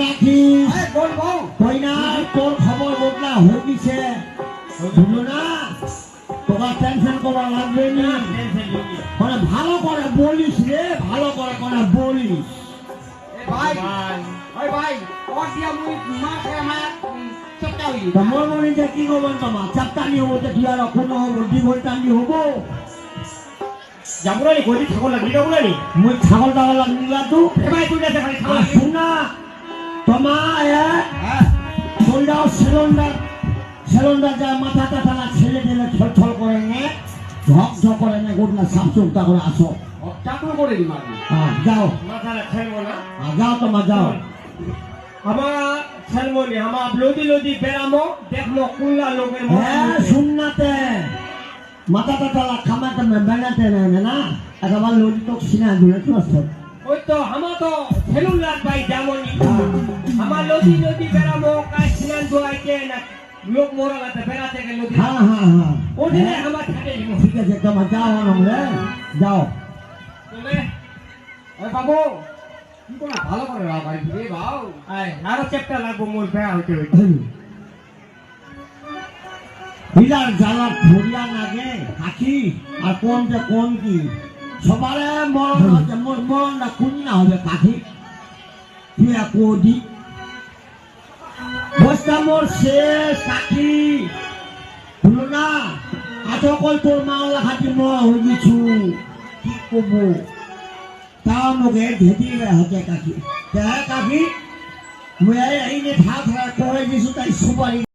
রাখিস এই বলব কই না তোর খবর বদলা হয়ে গেছে বুঝলো না। তোমার টেনশন করা লাগবে না। মানে ভালো করে বলিস রে ভালো করে করে বলিস। ভাই ভাই ওর দিয়া মুই মা করে মা তোমার মনে যে কি করবেন তোমার? চাপটানি হব যে কি আর কোনো হব ডিভোল্টানি হব। যাব না গলি ঠাকুর লাগলি যাব না মুই ছাগল টাগল লাগলা তো। এ ভাই তুই শুন না। হ্যাঁ। তোমরাও সিলিন্ডার সিলিন্ডার যা মাথা টাথা না ছেলে ছল করে নে করে গোট না সামসুকটা করে আসো। চাকর করে হ্যাঁ যাও। মাথাটা ঠেলবো না। হ্যাঁ, যাও তোমার যাও। আমার ঠেলবো আমার লদি লদি বেড়ামো দেখল কুল্লা লোকের হ্যাঁ শুননাতে। মাথা টাথা খামাতে মে বেনাতে নে একবার লড়ি তো সিনা দূরে তো ওই তো আমার তো সেলুলার ভাই যেমনই আমার লদি লদি বেড়ামো কাজ স্নান ধোয়াইতে না? লোক মোরা গাতে বেড়াতে গেলে নদী। হ্যাঁ হ্যাঁ হ্যাঁ? ওদিনে আমার থাকে ঠিক আছে তোমার যাও আমরা যাও। তুমি ওই বাবু ভালো করে রাও ভাই রে বাউ আরও চেপটা লাগবো মোর বেড়া হইতে হইতে বিরাট জ্বালা ধরিয়া লাগে হাকি আর কোন যে কোন কি? সবারে মরণ হচ্ছে মোর মরণটা কোন না হবে কাকি। তুই কোদি বস্তা মোর শেষ কাকি হলো না আজ অকল তোর মাওলা খাটি মরা হইছু কি কব তা মোকে ধেতি হাতে কাকি কাকি মই আইনে ভাত করে দিছো তাই সুপারি